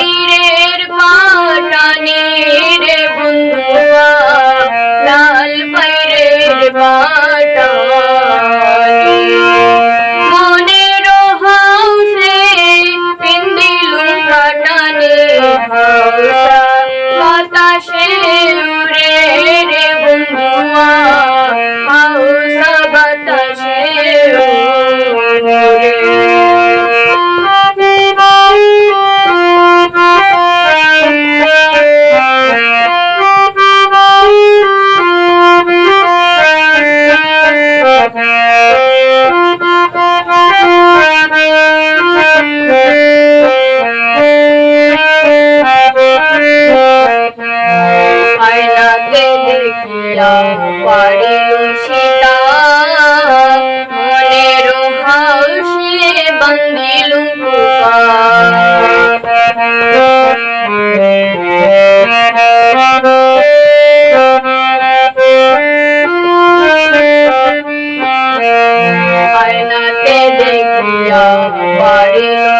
পাইরের Patani Maria, Maria.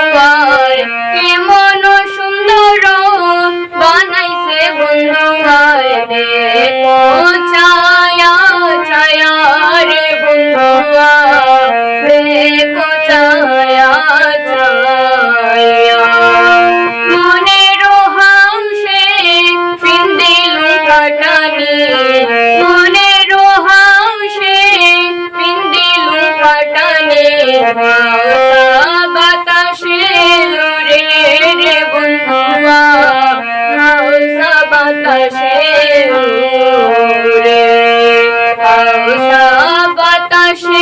বাতাসে